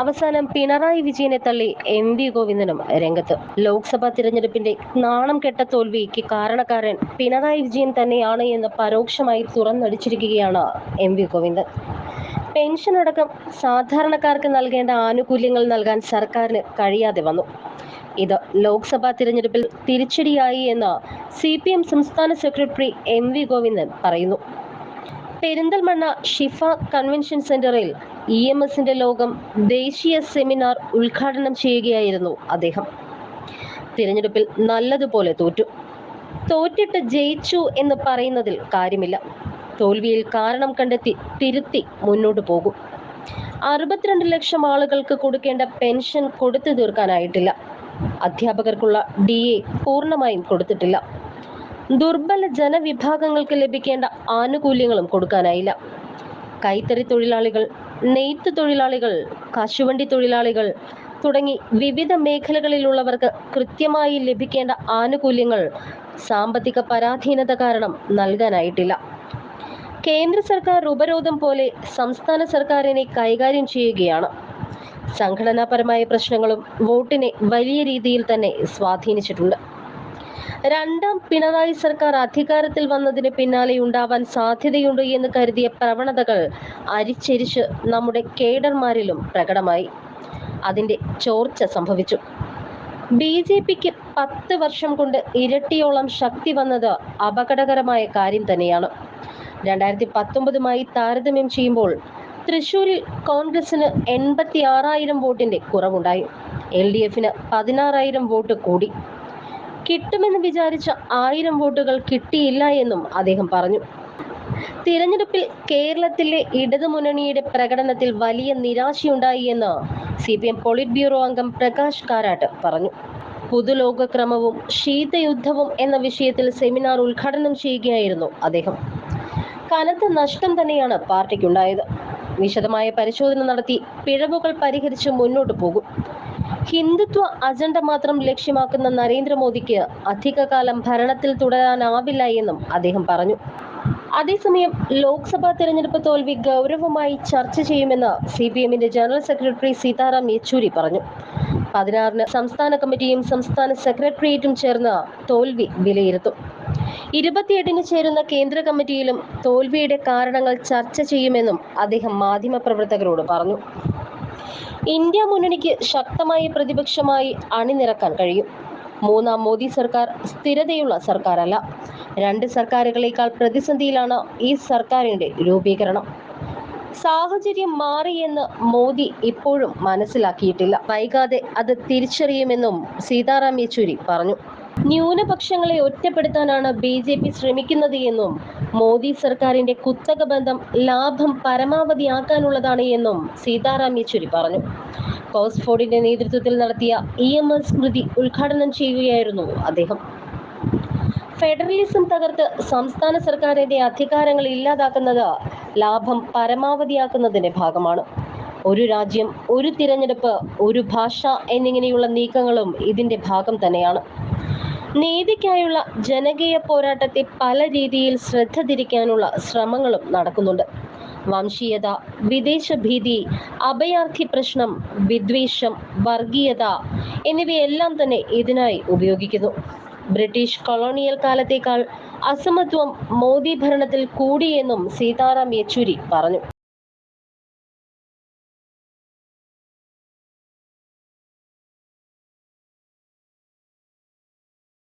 അവസാനം പിണറായി വിജയനെ തള്ളി എം വി ഗോവിന്ദനും രംഗത്ത്. ലോക്സഭാ തിരഞ്ഞെടുപ്പിന്റെ നാണം കെട്ട തോൽവിക്ക് കാരണക്കാരൻ പിണറായി വിജയൻ തന്നെയാണ് എന്ന് പരോക്ഷമായി തുറന്നടിച്ചിരിക്കുകയാണ് എം വി ഗോവിന്ദൻ. പെൻഷൻ അടക്കം സാധാരണക്കാർക്ക് നൽകേണ്ട ആനുകൂല്യങ്ങൾ നൽകാൻ സർക്കാരിന് കഴിയാതെ വന്നു. ഇത് ലോക്സഭാ തിരഞ്ഞെടുപ്പിൽ തിരിച്ചടിയായി എന്ന് സി സംസ്ഥാന സെക്രട്ടറി എം വി ഗോവിന്ദൻ പറയുന്നു. പെരിന്തൽമണ്ണ ഷിഫ കൺവെൻഷൻ സെന്ററിൽ ഇ എം എസിന്റെ ലോകം ദേശീയ സെമിനാർ ഉദ്ഘാടനം ചെയ്യുകയായിരുന്നു അദ്ദേഹം. തിരഞ്ഞെടുപ്പിൽ നല്ലതുപോലെ തോറ്റു. തോറ്റിട്ട് ജയിച്ചു എന്ന് പറയുന്നതിൽ കാര്യമില്ല. തോൽവിയിൽ കാരണം കണ്ടെത്തി തിരുത്തി മുന്നോട്ട് പോകും. അറുപത്തിരണ്ട് ലക്ഷം ആളുകൾക്ക് കൊടുക്കേണ്ട പെൻഷൻ കൊടുത്തു തീർക്കാനായിട്ടില്ല. അധ്യാപകർക്കുള്ള ഡി എ പൂർണമായും കൊടുത്തിട്ടില്ല. ദുർബല ജനവിഭാഗങ്ങൾക്ക് ലഭിക്കേണ്ട ആനുകൂല്യങ്ങളും കൊടുക്കാനായില്ല. കൈത്തറി തൊഴിലാളികൾ നെയ്ത്ത് തൊഴിലാളികൾ കശുവണ്ടി തൊഴിലാളികൾ തുടങ്ങി വിവിധ മേഖലകളിലുള്ളവർക്ക് കൃത്യമായി ലഭിക്കേണ്ട ആനുകൂല്യങ്ങൾ സാമ്പത്തിക പരാധീനത കാരണം നൽകാനായിട്ടില്ല. കേന്ദ്ര സർക്കാർ ഉപരോധം പോലെ സംസ്ഥാന സർക്കാരിനെ കൈകാര്യം ചെയ്യുകയാണ്. സംഘടനാപരമായ പ്രശ്നങ്ങളും വോട്ടിനെ വലിയ രീതിയിൽ തന്നെ സ്വാധീനിച്ചിട്ടുണ്ട്. രണ്ടാം പിണറായി സർക്കാർ അധികാരത്തിൽ വന്നതിന് പിന്നാലെ ഉണ്ടാവാൻ സാധ്യതയുണ്ട് എന്ന് കരുതിയ പ്രവണതകൾ അരിച്ചരിച്ച് നമ്മുടെ കേഡർമാരിലും പ്രകടമായി. അതിന്റെ ചോർച്ച സംഭവിച്ചു. ബി ജെ പിക്ക് പത്ത് വർഷം കൊണ്ട് ഇരട്ടിയോളം ശക്തി വന്നത് അപകടകരമായ കാര്യം തന്നെയാണ്. രണ്ടായിരത്തി പത്തൊമ്പതുമായി താരതമ്യം ചെയ്യുമ്പോൾ തൃശൂരിൽ കോൺഗ്രസിന് എൺപത്തി ആറായിരം വോട്ടിന്റെ കുറവുണ്ടായി. എൽ ഡി എഫിന് പതിനാറായിരം വോട്ട് കൂടി. കിട്ടുമെന്ന് വിചാരിച്ച ആയിരം വോട്ടുകൾ കിട്ടിയില്ല എന്നും അദ്ദേഹം പറഞ്ഞു. തിരഞ്ഞെടുപ്പിൽ കേരളത്തിലെ ഇടതുമുന്നണിയുടെ പ്രകടനത്തിൽ വലിയ നിരാശയുണ്ടായി എന്ന് C P M polit bureau അംഗം പ്രകാശ് കാരാട്ട് പറഞ്ഞു. പുതുലോകക്രമവും ശീതയുദ്ധവും എന്ന വിഷയത്തിൽ സെമിനാർ ഉദ്ഘാടനം ചെയ്യുകയായിരുന്നു അദ്ദേഹം. കനത്ത നഷ്ടം തന്നെയാണ് പാർട്ടിക്കുണ്ടായത്. വിശദമായ പരിശോധന നടത്തി പിഴവുകൾ പരിഹരിച്ച് മുന്നോട്ട് പോകും. ഹിന്ദുത്വ അജണ്ട മാത്രം ലക്ഷ്യമാക്കുന്ന നരേന്ദ്രമോദിക്ക് അധികകാലം ഭരണത്തിൽ തുടരാനാവില്ല എന്നും അദ്ദേഹം പറഞ്ഞു. അതേസമയം ലോക്സഭാ തെരഞ്ഞെടുപ്പ് തോൽവി ഗൗരവമായി ചർച്ച ചെയ്യുമെന്ന് സി പി എമ്മിന്റെ ജനറൽ സെക്രട്ടറി സീതാറാം യെച്ചൂരി പറഞ്ഞു. പതിനാറിന് സംസ്ഥാന കമ്മിറ്റിയും സംസ്ഥാന സെക്രട്ടേറിയറ്റും ചേർന്ന് തോൽവി വിലയിരുത്തും. ഇരുപത്തിയെട്ടിന് ചേരുന്ന കേന്ദ്ര കമ്മിറ്റിയിലും തോൽവിയുടെ കാരണങ്ങൾ ചർച്ച ചെയ്യുമെന്നും അദ്ദേഹം മാധ്യമപ്രവർത്തകരോട് പറഞ്ഞു. ഇന്ത്യ മുന്നണിക്ക് ശക്തമായ പ്രതിപക്ഷമായി അണിനിരക്കാൻ കഴിയും. മൂന്നാം മോദി സർക്കാർ സ്ഥിരതയുള്ള സർക്കാരല്ല. രണ്ട് സർക്കാരുകളേക്കാൾ പ്രതിസന്ധിയിലാണ് ഈ സർക്കാരിന്റെ രൂപീകരണം. സാഹചര്യം മാറിയെന്ന് മോദി ഇപ്പോഴും മനസ്സിലാക്കിയിട്ടില്ല. വൈകാതെ അത് തിരിച്ചറിയുമെന്നും സീതാറാം യെച്ചൂരി പറഞ്ഞു. ന്യൂനപക്ഷങ്ങളെ ഒറ്റപ്പെടുത്താനാണ് ബി ജെ പി ശ്രമിക്കുന്നത് എന്നും മോദി സർക്കാരിന്റെ കുത്തക ബന്ധം ലാഭം പരമാവധിയാക്കാനുള്ളതാണ് എന്നും സീതാറാം യെച്ചൂരി പറഞ്ഞു. കോസ്ഫോർഡിന്റെ നേതൃത്വത്തിൽ നടത്തിയ ഇ എം എസ് സ്മൃതി ഉദ്ഘാടനം ചെയ്യുകയായിരുന്നു അദ്ദേഹം. ഫെഡറലിസം തകർത്ത് സംസ്ഥാന സർക്കാരിന്റെ അധികാരങ്ങൾ ഇല്ലാതാക്കുന്നത് ലാഭം പരമാവധിയാക്കുന്നതിന്റെ ഭാഗമാണ്. ഒരു രാജ്യം ഒരു തിരഞ്ഞെടുപ്പ് ഒരു ഭാഷ എന്നിങ്ങനെയുള്ള നീക്കങ്ങളും ഇതിന്റെ ഭാഗം തന്നെയാണ്. നീതിക്കായുള്ള ജനകീയ പോരാട്ടത്തെ പല രീതിയിൽ ശ്രദ്ധ തിരിക്കാനുള്ള ശ്രമങ്ങളും നടക്കുന്നുണ്ട്. വംശീയത വിദേശ ഭീതി അഭയാർത്ഥി പ്രശ്നം വിദ്വേഷം വർഗീയത എന്നിവയെല്ലാം തന്നെ ഇതിനായി ഉപയോഗിക്കുന്നു. ബ്രിട്ടീഷ് കൊളോണിയൽ കാലത്തേക്കാൾ അസമത്വം മോദി ഭരണത്തിൽ കൂടിയെന്നും സീതാറാം യെച്ചൂരി പറഞ്ഞു.